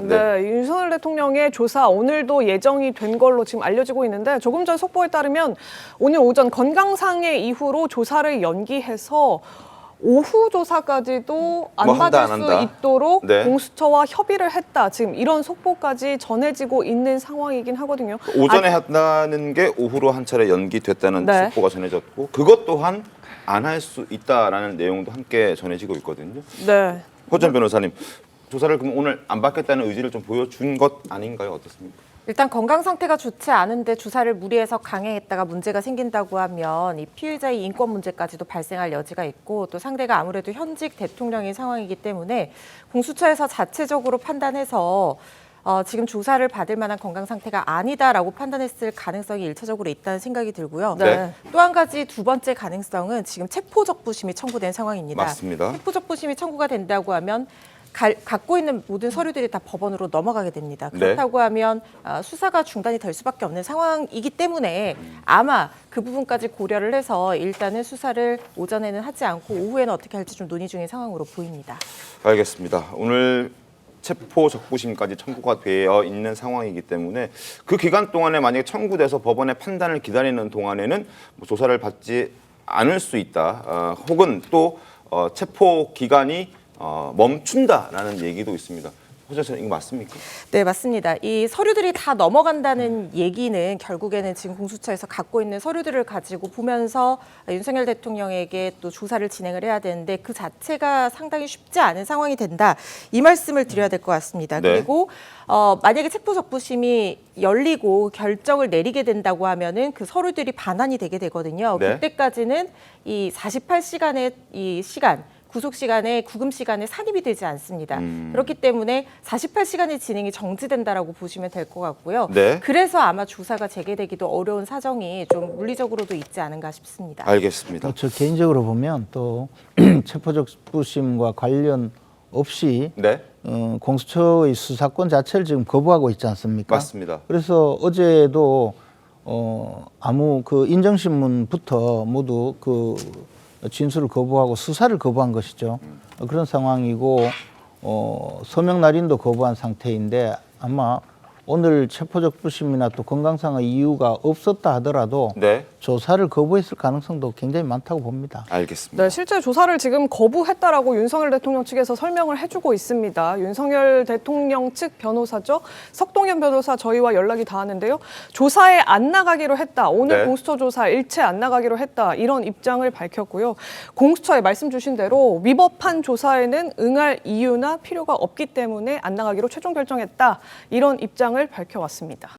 네, 윤석열 대통령의 조사 오늘도 예정이 된 걸로 지금 알려지고 있는데 조금 전 속보에 따르면 오늘 오전 건강상의 이후로 조사를 연기해서 오후 조사까지도 안 뭐 한다, 받을 안수 한다. 있도록 네. 공수처와 협의를 했다. 지금 이런 속보까지 전해지고 있는 상황이긴 하거든요. 오전에 아, 한다는 게 오후로 한 차례 연기됐다는 네. 속보가 전해졌고 그것 또한 안 할 수 있다라는 내용도 함께 전해지고 있거든요. 네. 호전 변호사님 조사를 그럼 오늘 안 받겠다는 의지를 좀 보여준 것 아닌가요? 어떻습니까? 일단 건강 상태가 좋지 않은데 주사를 무리해서 강행했다가 문제가 생긴다고 하면 이 피의자의 인권 문제까지도 발생할 여지가 있고 또 상대가 아무래도 현직 대통령인 상황이기 때문에 공수처에서 자체적으로 판단해서 어, 지금 조사를 받을 만한 건강 상태가 아니다라고 판단했을 가능성이 일차적으로 있다는 생각이 들고요. 네. 또 한 가지 두 번째 가능성은 지금 체포적부심이 청구된 상황입니다. 맞습니다. 체포적부심이 청구가 된다고 하면 갈- 갖고 있는 모든 서류들이 다 법원으로 넘어가게 됩니다. 네. 그렇다고 하면 아, 수사가 중단이 될 수밖에 없는 상황이기 때문에 아마 그 부분까지 고려를 해서 일단은 수사를 오전에는 하지 않고 오후에는 어떻게 할지 좀 논의 중인 상황으로 보입니다. 알겠습니다. 오늘 체포 적부심까지 청구가 되어 있는 상황이기 때문에 그 기간 동안에 만약에 청구돼서 법원의 판단을 기다리는 동안에는 뭐 조사를 받지 않을 수 있다. 어, 혹은 또 어, 체포 기간이 어, 멈춘다라는 얘기도 있습니다. 호재선 이거 맞습니까? 네, 맞습니다. 이 서류들이 다 넘어간다는 얘기는 결국에는 지금 공수처에서 갖고 있는 서류들을 가지고 보면서 윤석열 대통령에게 또 조사를 진행을 해야 되는데 그 자체가 상당히 쉽지 않은 상황이 된다. 이 말씀을 드려야 될 것 같습니다. 네. 그리고 어, 만약에 체포적부심이 열리고 결정을 내리게 된다고 하면은 그 서류들이 반환이 되게 되거든요. 네. 그때까지는 이 48시간의 이 시간 구속 시간에 구금 시간에 산입이 되지 않습니다. 음. 그렇기 때문에 48시간의 진행이 정지된다라고 보시면 될 것 같고요. 네. 그래서 아마 조사가 재개되기도 어려운 사정이 좀 물리적으로도 있지 않은가 싶습니다. 알겠습니다. 또저 개인적으로 보면 또 체포적 부심과 관련 없이 네, 어, 공수처의 수사권 자체를 지금 거부하고 있지 않습니까? 맞습니다. 그래서 어제도 어, 아무 그 인정신문부터 모두 그 진술을 거부하고 수사를 거부한 것이죠. 어, 그런 상황이고 어, 서명 날인도 거부한 상태인데 아마 오늘 체포적 부심이나 또 건강상의 이유가 없었다 하더라도 네, 조사를 거부했을 가능성도 굉장히 많다고 봅니다. 알겠습니다. 네, 실제 조사를 지금 거부했다라고 윤석열 대통령 측에서 설명을 해주고 있습니다. 윤석열 대통령 측 변호사죠. 석동현 변호사 저희와 연락이 닿았는데요. 조사에 안 나가기로 했다. 오늘 네. 공수처 조사 일체 안 나가기로 했다. 이런 입장을 밝혔고요. 공수처에 말씀 주신 대로 위법한 조사에는 응할 이유나 필요가 없기 때문에 안 나가기로 최종 결정했다. 이런 입장을 밝혀왔습니다.